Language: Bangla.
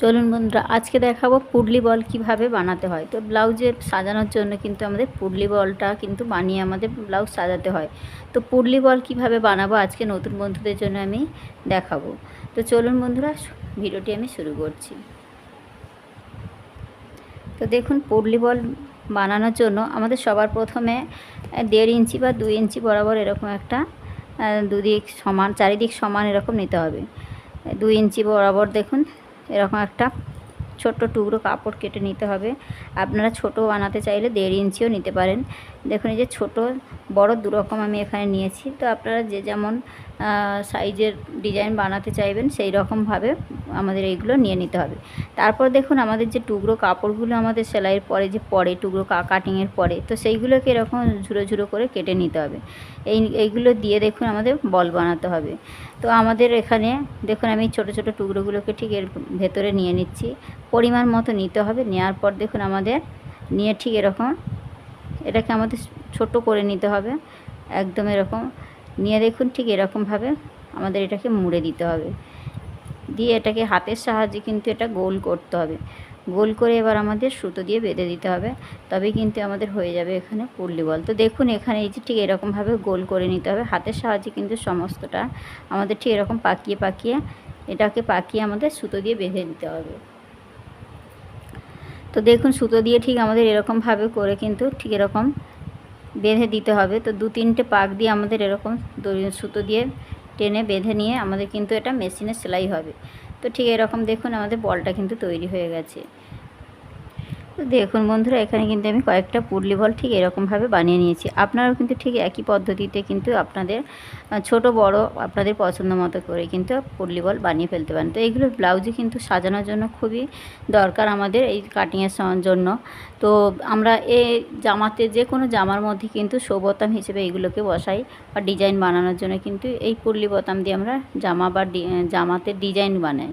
চলুন বন্ধুরা, আজকে দেখাবো পুডলি বল কীভাবে বানাতে হয়। তো ব্লাউজে সাজানোর জন্য কিন্তু আমাদের পুডলি বলটা কিন্তু বানিয়ে আমাদের ব্লাউজ সাজাতে হয়। তো পুডলি বল কীভাবে বানাবো আজকে নতুন বন্ধুদের জন্য আমি দেখাবো। তো চলুন বন্ধুরা, ভিডিওটি আমি শুরু করছি। তো দেখুন, পুডলি বল বানানোর জন্য আমাদের সবার প্রথমে দেড় ইঞ্চি বা দুই ইঞ্চি বরাবর এরকম একটা দুদিক সমান, চারিদিক সমান এরকম নিতে হবে। দুই ইঞ্চি বরাবর দেখুন এরকম একটা ছোট্ট টুকরো কাপড় কেটে নিতে হবে। আপনারা ছোট বানাতে চাইলে দেড় ইঞ্চিও নিতে পারেন। দেখুন, এই যে ছোট, বড় দুরকম আমি এখানে নিয়েছি। তো আপনারা যে যেমন সাইজের ডিজাইন বানাতে চাইবেন, সেই রকমভাবে আমাদের এইগুলো নিয়ে নিতে হবে। তারপর দেখুন, আমাদের যে টুকরো কাপড়গুলো আমাদের সেলাইয়ের পরে, যে পরে, টুকরো কাটিংয়ের পরে, তো সেইগুলোকে এরকম ঝুড়ো ঝুড়ো করে কেটে নিতে হবে। এই, এইগুলো দিয়ে দেখুন, আমাদের বল বানাতে হবে। তো আমাদের এখানে, দেখুন, আমি ছোট ছোট টুকরোগুলোকে ঠিক এর ভেতরে নিয়ে নিচ্ছি। পরিমাণ মতো নিতে হবে। নেওয়ার পর দেখুন, আমাদের নিয়ে ঠিক এরকম এটাকে আমাদের ছোট করে নিতে হবে, একদম এরকম। নিয়ে দেখুন ঠিক এরকমভাবে আমাদের এটাকে মুড়ে দিতে হবে। দিয়ে এটাকে হাতের সাহায্যে কিন্তু এটা গোল করতে হবে। গোল করে এবার আমাদের সুতো দিয়ে বেঁধে দিতে হবে, তবেই কিন্তু আমাদের হয়ে যাবে এখানে পুরলি বল। তো দেখুন এখানে এই যে ঠিক এরকমভাবে গোল করে নিতে হবে। হাতের সাহায্যে কিন্তু সমস্তটা আমাদের ঠিক এরকম পাকিয়ে পাকিয়ে এটাকে পাকিয়ে আমাদের সুতো দিয়ে বেঁধে দিতে হবে। তো দেখুন, সুতো দিয়ে ঠিক আমাদের এরকমভাবে করে কিন্তু ঠিক এরকম বেঁধে দিতে হবে। তো দু তিনটে পাক দিয়ে আমাদের এরকম সুতো দিয়ে টেনে বেঁধে নিয়ে আমাদের কিন্তু এটা মেশিনে সেলাই হবে। তো ঠিক এরকম দেখুন, আমাদের বলটা কিন্তু তৈরি হয়ে গেছে। দেখুন বন্ধুরা, এখানে কিন্তু আমি কয়েকটা পুডলি বল ঠিক এরকমভাবে বানিয়ে নিয়েছি। আপনারাও কিন্তু ঠিক একই পদ্ধতিতে কিন্তু আপনাদের ছোট, বড় আপনাদের পছন্দ মতো করে কিন্তু পুডলি বল বানিয়ে ফেলতে পারেন। তো এইগুলো ব্লাউজে কিন্তু সাজানোর জন্য খুবই দরকার আমাদের এই কাটিংয়ের জন্য। তো আমরা এই জামাতে যে কোনো জামার মধ্যে কিন্তু শো বোতাম হিসেবে এইগুলোকে বসাই বা ডিজাইন বানানোর জন্য কিন্তু এই পুডলি বোতাম দিয়ে আমরা জামা বা জামাতে ডিজাইন বানাই।